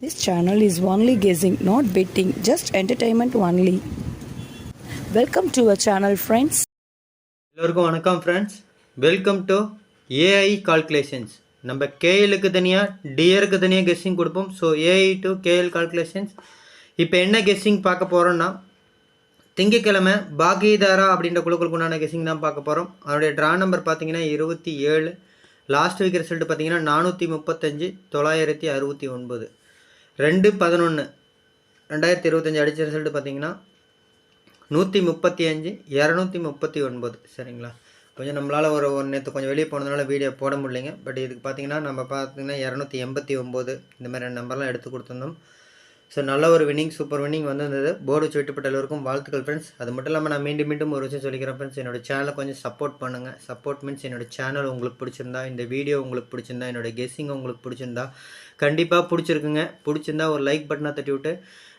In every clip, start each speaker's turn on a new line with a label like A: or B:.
A: This channel is only guessing, not betting, just entertainment only. Welcome to our channel, friends.
B: எல்லோருக்கும் வணக்கம் friends welcome to AI calculations நம்ம கேஎலுக்கு தனியாக டிஎருக்கு தனியாக கெஸ்ஸிங் கொடுப்போம். So AI to KL calculations இப்போ என்ன கெஸ்ஸிங் பார்க்க போகிறோன்னா திங்கக்கிழமை பாகிதாரா அப்படின்ற குழுக்களுக்கு உண்டான கெஸ்ஸிங் தான் பார்க்க போகிறோம் அதனுடைய ட்ரா நம்பர் பார்த்தீங்கன்னா இருபத்தி ஏழு. லாஸ்ட் வீக் ரிசல்ட் பார்த்தீங்கன்னா நானூற்றி முப்பத்தஞ்சு தொள்ளாயிரத்தி அறுபத்தி ஒன்பது. ரெண்டு பதினொன்று ரெண்டாயிரத்தி இருபத்தஞ்சி அடித்த ரிசல்ட்டு பார்த்தீங்கன்னா நூற்றி முப்பத்தி அஞ்சு இரநூத்தி முப்பத்தி ஒன்பது. சரிங்களா? கொஞ்சம் நம்மளால் ஒரு ஒன் நேற்று கொஞ்சம் வெளியே போனதுனால வீடியோ போட முடியலைங்க. பட் இதுக்கு பார்த்தீங்கன்னா நம்ம பார்த்தீங்கன்னா இரநூத்தி எண்பத்தி ஒம்பது இந்த மாதிரி நம்பர்லாம் எடுத்து கொடுத்துருந்தோம். ஸோ நல்ல ஒரு வின்னிங் சூப்பர் வின்னிங் வந்திருந்தது. போர்டு வச்சு எல்லோருக்கும் வாழ்த்துக்கள் ஃப்ரெண்ட்ஸ் அது மட்டும் இல்லாமல் நான் மீண்டும் மீண்டும் ஒரு விஷயம் சொல்லிக்கிறேன் ஃப்ரெண்ட்ஸ் என்னோட சேனலை கொஞ்சம் சப்போர்ட் பண்ணுங்கள் சப்போர்ட் மீன்ஸ் என்னோட சேனல் உங்களுக்கு பிடிச்சிருந்தா இந்த வீடியோ உங்களுக்கு பிடிச்சிருந்தா என்னோட கெஸ்ஸிங் உங்களுக்கு பிடிச்சிருந்தா கண்டிப்பாக பிடிச்சிருக்குங்க. பிடிச்சிருந்தா ஒரு லைக் பட்டனை தட்டி விட்டு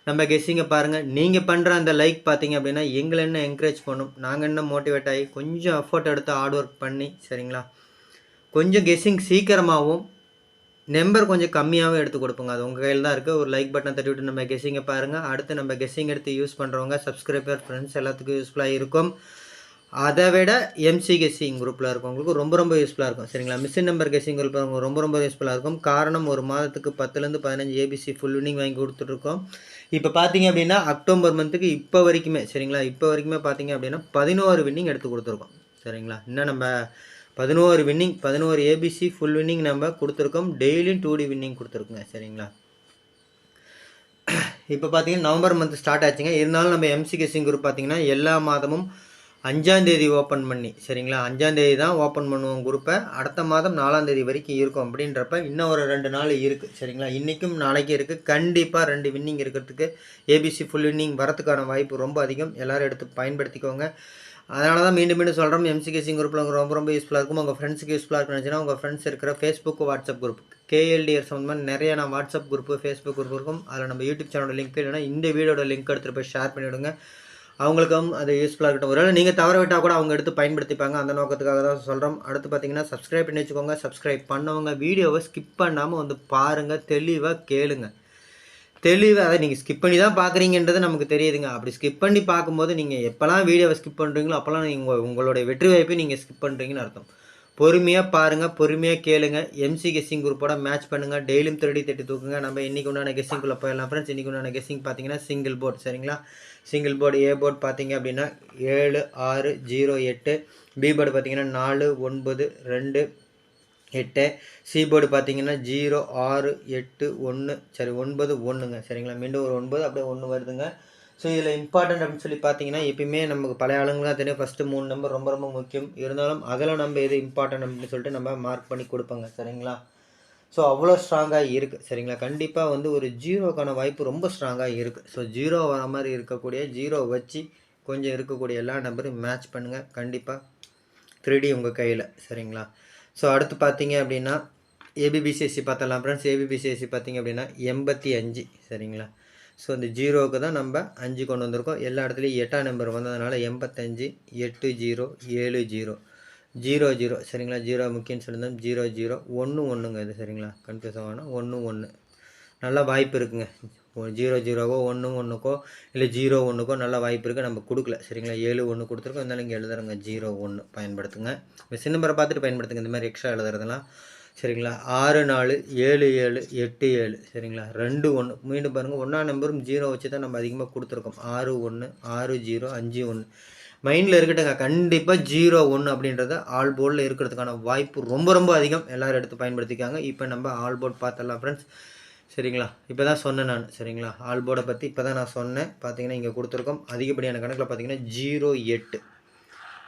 B: நம்ம கெஸ்ஸிங்கை பாருங்கள் நீங்கள் பண்ணுற அந்த லைக் பார்த்தீங்க அப்படின்னா எங்களை என்ன என்கரேஜ் பண்ணும்? நாங்கள் என்ன மோட்டிவேட் ஆகி கொஞ்சம் எஃபர்ட் எடுத்து ஹார்ட் ஒர்க் பண்ணி சரிங்களா? கொஞ்சம் கெஸ்ஸிங் சீக்கிரமாகவும் நம்பர் கொஞ்சம் கம்மியாகவும் எடுத்து கொடுப்போங்க. அது உங்கள் கையில் தான் இருக்குது ஒரு லைக் பட்டன் தட்டி விட்டு நம்ம கெஸ்ஸிங்கை பாருங்கள் அடுத்து நம்ம கெஸ்ஸிங் எடுத்து யூஸ் பண்ணுறவங்க சப்ஸ்கிரைபர் ஃப்ரெண்ட்ஸ் எல்லாத்துக்கும் யூஸ்ஃபுல்லாக இருக்கும். அதை விட எம்சி கெஸ்ஸிங் குரூப்பில் இருக்கவங்களுக்கு ரொம்ப ரொம்ப யூஸ்ஃபுல்லாக இருக்கும். சரிங்களா? மிஷின் நம்பர் கெஸ்ஸிங் குரூப்பில் இருக்கவங்க ரொம்ப ரொம்ப யூஸ்ஃபுல்லாக இருக்கும். காரணம் ஒரு மாதத்துக்கு பத்துலேருந்து பதினஞ்சு ஏபிசி ஃபுல் வினிங் வாங்கி கொடுத்துட்ருக்கோம் இப்போ பார்த்தீங்க அப்படின்னா அக்டோபர் மந்த்துக்கு இப்போ வரைக்குமே சரிங்களா? இப்போ வரைக்குமே பார்த்தீங்க அப்படின்னா பதினோரு வின்னிங் எடுத்து கொடுத்துருக்கோம். சரிங்களா? இன்னும் நம்ம பதினோரு வின்னிங் பதினோரு ஏபிசி ஃபுல் வின்னிங் நம்ம கொடுத்துருக்கோம். டெய்லியும் டூ டி வின்னிங் கொடுத்துருக்கோங்க சரிங்களா? இப்போ பார்த்தீங்கன்னா நவம்பர் மந்த் ஸ்டார்ட் ஆச்சுங்க. இருந்தாலும் நம்ம எம்சி கெஸ்ஸிங் குரூப் பார்த்தீங்கன்னா எல்லா மாதமும் அஞ்சாந்தேதி ஓப்பன் பண்ணி சரிங்களா? அஞ்சாந்தேதி தான் ஓப்பன் பண்ணுவோம் குரூப்பை அடுத்த மாதம் நாலாந்தேதி வரைக்கும் இருக்கும் அப்படின்றப்ப இன்னும் ஒரு ரெண்டு நாள் இருக்குது சரிங்களா? இன்றைக்கும் நாளைக்கும் இருக்குது கண்டிப்பாக ரெண்டு வின்னிங் இருக்கிறதுக்கு ஏபிசி ஃபுல் வின்னிங் வரத்துக்கான வாய்ப்பு ரொம்ப அதிகம். எல்லோரும் எடுத்து பயன்படுத்திக்கோங்க. அதனால தான் மீண்டும் மீண்டும் சொல்கிறோம் எம்சிகேசிங் குரூப்பில் உங்களுக்கு ரொம்ப ரொம்ப யூஸ்ஃபுல்லாக இருக்கும். உங்கள் ஃப்ரெண்ட்ஸுக்கு யூஸ்ஃபுல்லாக இருக்குன்னு நினச்சினா உங்கள் ஃப்ரெண்ட்ஸ் இருக்கிற ஃபேஸ்புக் வாட்ஸ்அப் குரூப் கேஎல்டிஆர் சம்மந்தமாக நிறைய நான் வாட்ஸ்அப் குரூப்பு ஃபேஸ்புக் குரூப் இருக்கும். அதில் நம்ம யூடியூப் சேனலோட லிங்க் இல்லைனா இந்த வீடியோட லிங்க் எடுத்துகிட்டு போய் ஷேர் பண்ணிவிடுங்க அவங்களுக்கும் அது யூஸ்ஃபுல்லாக இருக்கட்டும். ஒருவேளை நீங்கள் தவற விட்டால் கூட அவங்க எடுத்து பயன்படுத்திப்பாங்க. அந்த நோக்கத்துக்காக தான் சொல்கிறோம் அடுத்து பார்த்தீங்கன்னா சப்ஸ்கிரைப் பண்ணி வச்சுக்கோங்க. சப்ஸ்கிரைப் பண்ணவங்க வீடியோவை ஸ்கிப் பண்ணாமல் வந்து பாருங்கள் தெளிவாக கேளுங்கள் தெளிவாக அதை நீங்கள் ஸ்கிப் பண்ணி தான் பார்க்குறீங்கன்றது நமக்கு தெரியுதுங்க. அப்படி ஸ்கிப் பண்ணி பார்க்கும்போது நீங்கள் எப்போல்லாம் வீடியோவை ஸ்கிப் பண்ணுறீங்களோ அப்போல்லாம் நீங்கள் உங்களுடைய வெற்றி வாய்ப்பை நீங்கள் ஸ்கிப் பண்ணுறீங்கன்னு அர்த்தம். பொறுமையாக பாருங்கள் பொறுமையாக கேளுங்க. எம்சி கெஸ்ஸிங் குரூப்போட மேட்ச் பண்ணுங்கள் டெய்லியும் திருடி தட்டி தூக்குங்க. நம்ம இன்றைக்கி உண்டான கெஸ்ஸிங்குள்ளே போயிடலாம் ஃப்ரெண்ட்ஸ் இன்றைக்கி உண்டான கெஸ்ஸிங் பார்த்தீங்கன்னா சிங்கிள் போர்ட் சரிங்களா? சிங்கிள் போர்டு ஏ போர்டு பார்த்தீங்க அப்படின்னா ஏழு ஆறு ஜீரோ எட்டு. பி போர்டு பார்த்தீங்கன்னா நாலு ஒன்பது ரெண்டு எட்டு. சீபோர்டு பார்த்தீங்கன்னா ஜீரோ ஆறு எட்டு ஒன்று சரி ஒன்பது ஒன்றுங்க சரிங்களா? மீண்டும் ஒரு ஒன்பது அப்படியே ஒன்று வருதுங்க. ஸோ இதில் இம்பார்ட்டன்ட் அப்படின்னு சொல்லி பார்த்தீங்கன்னா எப்பயுமே நமக்கு பழைய ஆளுங்களாம் தெரியும். ஃபஸ்ட்டு மூணு நம்பர் ரொம்ப ரொம்ப முக்கியம். இருந்தாலும் அதில் நம்ம எது இம்பார்ட்டன்ட் அப்படின்னு சொல்லிட்டு நம்ம மார்க் பண்ணி கொடுப்போங்க. சரிங்களா? ஸோ அவ்வளோ ஸ்ட்ராங்காக இருக்குது சரிங்களா? கண்டிப்பாக வந்து ஒரு ஜீரோக்கான வாய்ப்பு ரொம்ப ஸ்ட்ராங்காக இருக்குது ஸோ ஜீரோ வர மாதிரி இருக்கக்கூடிய ஜீரோ வச்சு கொஞ்சம் இருக்கக்கூடிய எல்லா நம்பரும் மேட்ச் பண்ணுங்கள் கண்டிப்பாக த்ரீடி உங்கள் கையில். சரிங்களா? ஸோ அடுத்து பார்த்தீங்க அப்படின்னா ஏபிபிசிஎஸ்சி பார்த்தலாம் ஃப்ரெண்ட்ஸ் ஏபிபிசிஎஸ்சி பார்த்தீங்க அப்படின்னா எண்பத்தி அஞ்சு. சரிங்களா? ஸோ இந்த ஜீரோவுக்கு தான் நம்ம அஞ்சு கொண்டு வந்திருக்கோம். எல்லா இடத்துலையும் எட்டாம் நம்பர் வந்ததுனால எண்பத்தஞ்சு எட்டு ஜீரோ ஏழு ஜீரோ. Zero zero. சரிங்களா? ஜீரோ முக்கியம்னு சொல்லியிருந்தோம். Zero zero. ஒன்று ஒன்றுங்க இது. சரிங்களா? கன்ஃபியூஸ் ஆகணும் ஒன்று ஒன்று. நல்லா வாய்ப்பு இருக்குங்க. ஜீரோ ஜீரோவோ ஒன்று ஒன்றுக்கோ இல்லை ஜீரோ ஒன்றுக்கோ நல்ல வாய்ப்பு இருக்குது நம்ம கொடுக்கல. சரிங்களா? ஏழு ஒன்று கொடுத்துருக்கோம். இருந்தாலும் இங்கே எழுதுறங்க. ஜீரோ ஒன்று பயன்படுத்துங்க. மிஸ் நம்பரை பார்த்துட்டு பயன்படுத்துங்க. இந்த மாதிரி எக்ஸ்ட்ரா எழுதுறதுலாம் சரிங்களா? ஆறு நாலு ஏழு ஏழு எட்டு ஏழு. சரிங்களா? ரெண்டு ஒன்று. மீண்டும் பாருங்கள் ஒன்றா நம்பரும் ஜீரோ வச்சு தான் நம்ம அதிகமாக கொடுத்துருக்கோம். ஆறு ஒன்று ஆறு ஜீரோ அஞ்சு ஒன்று. மைண்டில் இருக்கட்டுங்க கண்டிப்பாக ஜீரோ ஒன்று அப்படின்றத ஆல் போர்டில் இருக்கிறதுக்கான வாய்ப்பு ரொம்ப ரொம்ப அதிகம். எல்லோரும் எடுத்து பயன்படுத்திக்காங்க. இப்போ நம்ம ஆல் போர்ட் பார்த்தலாம் ஃப்ரெண்ட்ஸ் சரிங்களா? இப்போ தான் சொன்னேன் நான். சரிங்களா? ஆல் போர்டை பற்றி இப்போ தான் நான் சொன்னேன். பார்த்தீங்கன்னா இங்கே கொடுத்துருக்கோம். அதிகப்படியான கணக்கில் பார்த்தீங்கன்னா ஜீரோ எட்டு.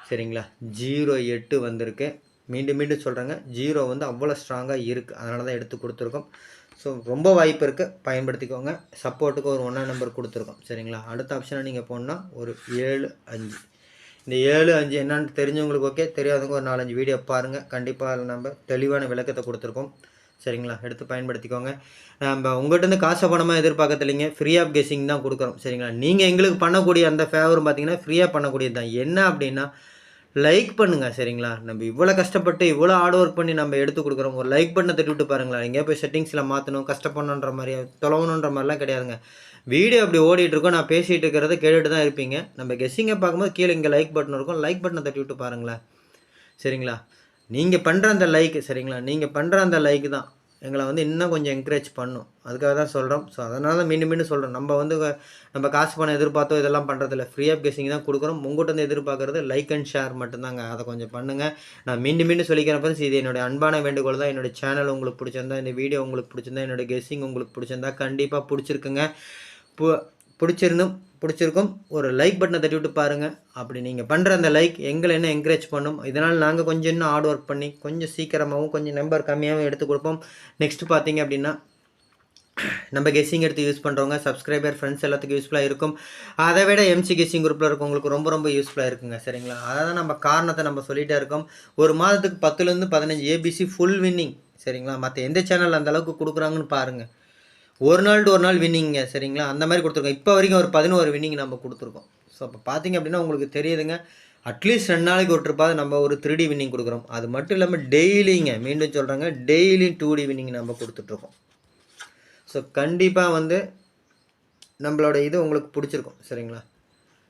B: சரிங்களா? ஜீரோ எட்டு வந்திருக்கு. மீண்டும் மீண்டும் சொல்கிறேங்க ஜீரோ வந்து அவ்வளோ ஸ்ட்ராங்காக இருக்குது அதனால தான் எடுத்து கொடுத்துருக்கோம். ஸோ ரொம்ப வாய்ப்பு இருக்குது பயன்படுத்திக்கோங்க. சப்போர்ட்டுக்கு ஒரு ஒன்றா நம்பர் கொடுத்துருக்கோம். சரிங்களா? அடுத்த ஆப்ஷனை நீங்கள் போனால் ஒரு ஏழு அஞ்சு. இந்த ஏழு அஞ்சு என்னன்னு தெரிஞ்சவங்களுக்கு ஓகே தெரியாதவங்க ஒரு நாலஞ்சு வீடியோ பாருங்கள் கண்டிப்பாக நம்ம தெளிவான விளக்கத்தை கொடுத்துருக்கோம். சரிங்களா? எடுத்து பயன்படுத்திக்கோங்க. நம்ம உங்கள்கிட்ட இருந்து காசை பணமாக எதிர்பார்க்கறதில்லைங்க. ஃப்ரீ ஆஃப் கெஸிங் தான் கொடுக்குறோம். சரிங்களா? நீங்கள் எங்களுக்கு பண்ணக்கூடிய அந்த ஃபேவரும் பார்த்தீங்கன்னா ஃப்ரீயாக பண்ணக்கூடியது தான். என்ன அப்படின்னா லைக் பண்ணுங்கள் சரிங்களா? நம்ம இவ்வளோ கஷ்டப்பட்டு இவ்வளோ ஹார்ட் ஒர்க் பண்ணி நம்ம எடுத்து கொடுக்குறோம். ஒரு லைக் பண்ண தட்டி விட்டு பாருங்களேன். எங்கேயா போய் செட்டிங்ஸில் மாற்றணும் கஷ்டப்படணுன்ற மாதிரி தொலைவணுன்ற மாதிரிலாம் கிடையாதுங்க. வீடியோ அப்படி ஓடிட்டு இருக்கோம். நான் பேசிகிட்டு இருக்கிறத கேட்டுட்டு தான் இருப்பீங்க. நம்ம கெஸ்ஸிங்கை பார்க்கும்போது கீழே இங்கே லைக் பட்டன் இருக்கும். லைக் பட்டனை தட்டி விட்டு பாருங்களேன். சரிங்களா? நீங்கள் பண்ணுற அந்த லைக் சரிங்களா? நீங்கள் பண்ணுற அந்த லைக் தான். எங்களை வந்து இன்னும் கொஞ்சம் என்கரேஜ் பண்ணும். அதுக்காக தான் சொல்கிறோம் ஸோ அதனால தான் மீண்டும் மீண்டும் சொல்கிறோம் நம்ம வந்து நம்ம காசு பணம் எதிர்பார்த்தோ இதெல்லாம் பண்ணுறதில்ல ஃப்ரீ ஆஃப் கெஸிங் தான் கொடுக்குறோம். உங்கள்கிட்ட வந்து எதிர்பார்க்குறது லைக் அண்ட் ஷேர் மட்டும்தாங்க. அதை கொஞ்சம் பண்ணுங்கள் நான் மீண்டும் மீண்டும் சொல்லிக்கிறேன் ஃப்ரெண்ட்ஸ் இது என்னுடைய அன்பான வேண்டுகோள் தான். என்னோட சேனல் உங்களுக்கு பிடிச்சிருந்தா இந்த வீடியோ உங்களுக்கு பிடிச்சிருந்தா என்னோட கெஸ்ஸிங் உங்களுக்கு பிடிச்சிருந்தா கண்டிப்பாக பிடிச்சிருக்குங்க. பு பிடிச்சிருந்தும் பிடிச்சிருக்கும் ஒரு லைக் பட்டனை தட்டி விட்டு பாருங்கள் அப்படி நீங்கள் பண்ணுற அந்த லைக் எங்களை என்ன என்கரேஜ் பண்ணும்? இதனால் நாங்கள் கொஞ்சம் இன்னும் ஹார்ட் ஒர்க் பண்ணி கொஞ்சம் சீக்கிரமாகவும் கொஞ்சம் நம்பர் கம்மியாகவும் எடுத்து கொடுப்போம். நெக்ஸ்ட் பார்த்தீங்க அப்படின்னா நம்ம கெஸ்ஸிங் எடுத்து யூஸ் பண்ணுறவங்க சப்ஸ்கிரைபர் ஃப்ரெண்ட்ஸ் எல்லாத்துக்கும் யூஸ்ஃபுல்லாக இருக்கும். அதை விட எம்சி கெஸ்ஸிங் குரூப்பில் இருக்கவங்களுக்கு ரொம்ப ரொம்ப யூஸ்ஃபுல்லாக இருக்குங்க சரிங்களா? அதை தான் நம்ம காரணத்தை நம்ம சொல்லிகிட்டே இருக்கோம். ஒரு மாதத்துக்கு பத்துலேருந்து பதினஞ்சு ஏபிசி ஃபுல் வின்னிங் சரிங்களா? மற்ற எந்த சேனல் அந்த அளவுக்கு கொடுக்குறாங்கன்னு பாருங்கள் ஒரு நாள் ஒரு நாள் வின்னிங்க சரிங்களா? அந்த மாதிரி கொடுத்துருக்கோம். இப்போ வரைக்கும் ஒரு பதினோரு வின்னிங் நம்ம கொடுத்துருக்கோம். ஸோ அப்போ பார்த்தீங்க அப்படின்னா உங்களுக்கு தெரியுதுங்க. அட்லீஸ்ட் ரெண்டு நாளைக்கு ஒரு ட்ரிப்பாவது நம்ம ஒரு த்ரீ டி வின்னிங் கொடுக்குறோம். அது மட்டும் இல்லாமல் டெய்லிங்க மீண்டும் சொல்கிறாங்க டெய்லி டூ டி வின்னிங் நம்ம கொடுத்துட்ருக்கோம். ஸோ கண்டிப்பாக வந்து நம்மளோட இது உங்களுக்கு பிடிச்சிருக்கும் சரிங்களா?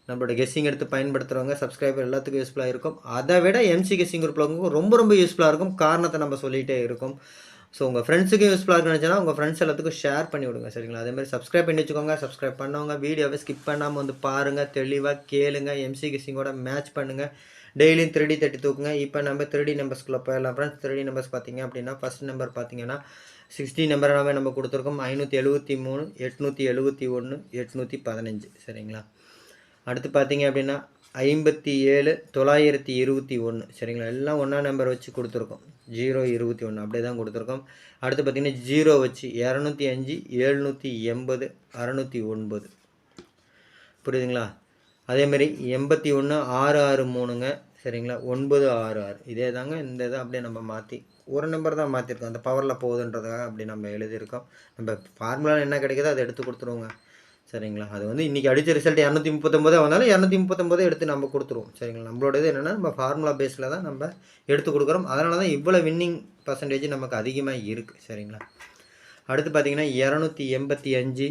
B: நம்மளோட கெஸ்ஸிங் எடுத்து பயன்படுத்துகிறவங்க சப்ஸ்கிரைபர் எல்லாத்துக்கும் யூஸ்ஃபுல்லாக இருக்கும். அதை விட எம்சி கெஸ்ஸிங் குரூப்பில் ரொம்ப ரொம்ப யூஸ்ஃபுல்லாக இருக்கும். காரணத்தை நம்ம சொல்லிகிட்டே இருக்கும். ஸோ உங்கள் ஃப்ரெண்ட்ஸுக்கும் யூஸ்ஃபுல்லாக இருக்குன்னு உங்கள் ஃப்ரெண்ட்ஸ் எல்லாத்துக்கும் ஷேர் பண்ணி விடுங்க சரிங்களா? அதே மாதிரி சப்ஸ்கிரைப் பண்ணி வச்சுக்கோங்க சப்ஸ்கிரைப் பண்ணவங்க வீடியோவை ஸ்கிப் பண்ணாமல் வந்து பாருங்கள் தெளிவாக கேளுங்க எம்சி கிசிங்கோட மேட்ச் பண்ணுங்கள் டெய்லியும் த்ரீடி தட்டி தூக்குங்க. இப்போ நம்ம த்ரீடி நம்பர்ஸ்குள்ளே போயிடலாம். ஃப்ரெண்ட்ஸ் த்ரீடி நம்பர்ஸ் பார்த்தீங்க அப்படின்னா ஃபஸ்ட் நம்பர் பார்த்தீங்கன்னா சிக்ஸ்டி நம்பராகவே நம்ம கொடுத்துருக்கோம் ஐநூற்றி எழுபத்தி மூணு எட்நூற்றி எழுபத்தி ஒன்று எட்நூற்றி பதினஞ்சு சரிங்களா? அடுத்து பார்த்தீங்க அப்படின்னா ஐம்பத்தி ஏழு தொள்ளாயிரத்தி இருபத்தி ஒன்று சரிங்களா? எல்லாம் ஒன்றா நம்பர் வச்சு கொடுத்துருக்கோம். ஜீரோ இருபத்தி ஒன்று. அப்படியே தான் கொடுத்துருக்கோம். அடுத்து பார்த்தீங்கன்னா ஜீரோ வச்சு இரநூத்தி அஞ்சு எழுநூற்றி எண்பது அறநூற்றி ஒன்பது. புரியுதுங்களா? அதேமாரி எண்பத்தி ஒன்று ஆறு ஆறு மூணுங்க. சரிங்களா? ஒன்பது ஆறு ஆறு. இதே தாங்க இந்த இதை அப்படியே நம்ம மாற்றி ஒரு நம்பர் தான் மாற்றிருக்கோம் அந்த பவரில் போகுதுன்றதுக்காக அப்படி நம்ம எழுதியிருக்கோம். நம்ம ஃபார்முலாவில் என்ன கிடைக்குதோ அதை எடுத்து கொடுத்துருவோங்க. சரிங்களா? அது வந்து இன்றைக்கி அடித்த ரிசல்ட் இரநூத்தி முப்பத்தொம்போதே வந்தாலும் இரநூத்தி முப்பத்தொம்போதே எடுத்து நம்ம கொடுத்துருவோம். சரிங்களா? நம்மளோட இது என்னென்னா நம்ம ஃபார்முலா பேஸில் தான் நம்ம எடுத்து கொடுக்குறோம். அதனால தான் இவ்வளோ வின்னிங் பர்சன்டேஜ் நமக்கு அதிகமாக இருக்குது சரிங்களா? அடுத்து பார்த்தீங்கன்னா இரநூத்தி எண்பத்தி அஞ்சு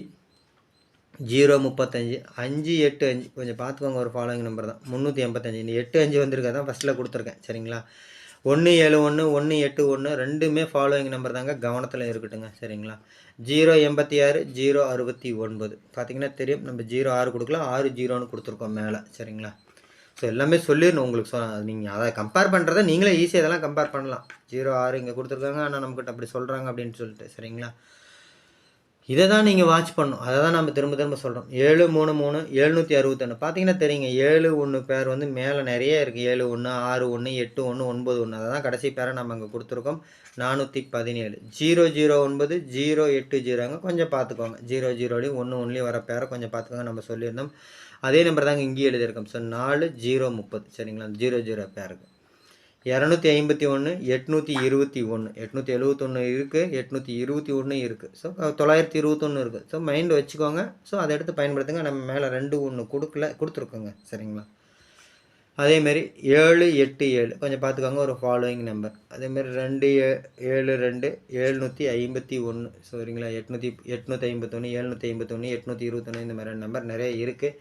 B: ஜீரோ முப்பத்தஞ்சு அஞ்சு எட்டு அஞ்சு. கொஞ்சம் பார்த்துக்கோங்க ஒரு ஃபாலோயிங் நம்பர் தான். முந்நூற்றி எண்பத்தஞ்சு இந்த எட்டு அஞ்சு வந்திருக்கா தான் ஃபஸ்ட்டில் கொடுத்துருக்கேன். சரிங்களா? ஒன்று ஏழு ஒன்று ஒன்று எட்டு ஒன்று ரெண்டுமே ஃபாலோயிங் நம்பர் தாங்க கவனத்தில் இருக்கட்டுங்க சரிங்களா? ஜீரோ எண்பத்தி ஆறு ஜீரோ அறுபத்தி ஒன்பது. பார்த்தீங்கன்னா தெரியும் நம்ம ஜீரோ ஆறு கொடுக்கலாம் ஆறு ஜீரோன்னு கொடுத்துருக்கோம் மேலே சரிங்களா? ஸோ எல்லாமே சொல்லிடணும் உங்களுக்கு சொ நீங்கள் அதை கம்பேர் பண்ணுறத நீங்களே ஈஸியாக இதெல்லாம் கம்பேர் பண்ணலாம். ஜீரோ ஆறு இங்கே கொடுத்துருக்காங்க ஆனால் நம்மக்கிட்ட அப்படி சொல்கிறாங்க அப்படின்னு சொல்லிட்டு சரிங்களா? இதை தான் நீங்கள் வாட்ச் பண்ணணும். அதை தான் நம்ம திரும்ப திரும்ப சொல்கிறோம் ஏழு மூணு மூணு எழுநூற்றி அறுபத்தொன்று பார்த்தீங்கன்னா தெரியுங்க ஏழு ஒன்று பேர் வந்து மேலே நிறைய இருக்குது ஏழு ஒன்று ஆறு ஒன்று எட்டு ஒன்று ஒன்பது ஒன்று அதை தான் கடைசி பேரை நம்ம அங்கே கொடுத்துருக்கோம். நானூற்றி பதினேழு. ஜீரோ ஜீரோ ஒன்பது ஜீரோ எட்டு ஜீரோங்க. கொஞ்சம் பார்த்துக்கோங்க ஜீரோ ஜீரோலையும் ஒன்று ஒன்றுலையும் வர பேரை கொஞ்சம் பார்த்துக்கோங்க நம்ம சொல்லியிருந்தோம். அதே நம்பர் தாங்க இங்கேயும் எழுதியிருக்கோம். ஸோ நாலு ஜீரோ முப்பது. சரிங்களா? ஜீரோ ஜீரோ பேருக்கு. இரநூத்தி ஐம்பத்தி ஒன்று எட்நூற்றி இருபத்தி ஒன்று எட்நூற்றி எழுபத்தொன்று இருக்குது எட்நூற்றி இருபத்தி ஒன்று இருக்குது ஸோ தொள்ளாயிரத்தி இருபத்தொன்று இருக்குது ஸோ மைண்டு வச்சுக்கோங்க. ஸோ அதை எடுத்து பயன்படுத்துங்க. நம்ம மேலே ரெண்டு ஒன்று கொடுக்கல கொடுத்துருக்கோங்க. சரிங்களா? அதேமாரி ஏழு எட்டு ஏழு. கொஞ்சம் பார்த்துக்கோங்க ஒரு ஃபாலோயிங் நம்பர் அதேமாரி ரெண்டு ஏ ஏழு ரெண்டு ஏழ்நூற்றி ஐம்பத்தி ஒன்று சரிங்களா? எட்நூற்றி எட்நூற்றி ஐம்பத்தொன்று ஏழ்நூற்றி ஐம்பத்தொன்று எட்நூற்றி இருபத்தொன்று இந்த மாதிரி நம்பர் நிறைய இருக்குது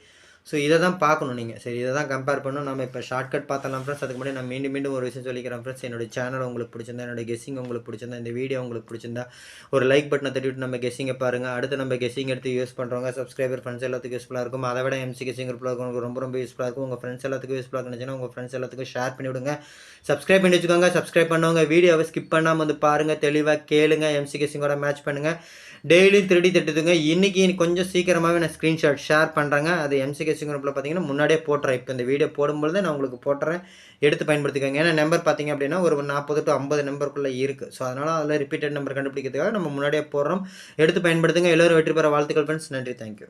B: ஸோ இதை தான் பார்க்கணும் நீங்கள் சரி இதை தான் கம்பேர் பண்ணணும். நம்ம இப்போ ஷார்ட்கட் பார்த்தலாம் ஃப்ரெண்ட்ஸ் அதுக்கு முன்னாடி நான் மீண்டும் மீண்டும் ஒரு விஷயம் சொல்லிக்கிறேன் ஃப்ரெண்ட்ஸ் என்னோட சேனல் உங்களுக்கு பிடிச்சிருந்தா என்னோட கெஸ்ஸிங் உங்களுக்கு பிடிச்சிருந்தா இந்த வீடியோ உங்களுக்கு பிடிச்சிருந்தா ஒரு லைக் பட்டனை தட்டிவிட்டு நம்ம கெஸ்ஸிங்கை பாருங்கள் அடுத்து நம்ம கெஸ்ஸிங் எடுத்து யூஸ் பண்ணுறவங்க சப்ஸ்கிரைபர் ஃப்ரெண்ட்ஸ் எல்லாத்துக்கும் யூஸ்ஃபுல்லாக இருக்கும். அதை விட எம்சி கெஸ்ஸிங் குரூப்பில் உங்களுக்கு ரொம்ப ரொம்ப யூஸ்ஃபுல்லாக இருக்கும். உங்கள் ஃப்ரெண்ட்ஸ் எல்லாத்துக்கும் யூஸ்ஃபுல்லாக இருந்துச்சுன்னா உங்கள் ஃப்ரெண்ட்ஸ் எல்லாத்துக்கும் ஷேர் பண்ணி விடுங்க. சப்ஸ்கிரைப் பண்ணி வச்சுக்கோங்க. சப்ஸ்கிரைப் பண்ணவங்க வீடியோவை ஸ்கிப் பண்ணாமல் வந்து பாருங்கள் தெளிவாக கேளுங்க. எம்சி கெஸ்ஸிங்கோட மேட்ச் பண்ணுங்கள் டெய்லியும் திருடி தட்டுதுங்க. இன்றைக்கி கொஞ்சம் சீக்கிரமாகவே நான் ஸ்க்ரீன்ஷாட் ஷேர் பண்ணுறேங்க அது எம்சி கேசிங் குரூப்பில் பார்த்தீங்கன்னா முன்னாடியே போட்டுறேன். இப்போ இந்த வீடியோ போடும்பொழுது நான் உங்களுக்கு போட்டுறேன். எடுத்து பயன்படுத்திக்கோங்க. ஏன்னா நம்பர் பார்த்தீங்க அப்படின்னா ஒரு நாற்பது டு ஐம்பது நம்பருக்குள்ளே இருக்குது ஸோ அதனால் அதில் ரிப்பீட்டட் நம்பர் கண்டுபிடிக்கிறதுக்காக நம்ம முன்னாடியே போடுறோம். எடுத்து பயன்படுத்துங்க. எல்லோரும் வெற்றி பெற வாழ்த்துக்கள் ஃப்ரெண்ட்ஸ் நன்றி. தேங்க்யூ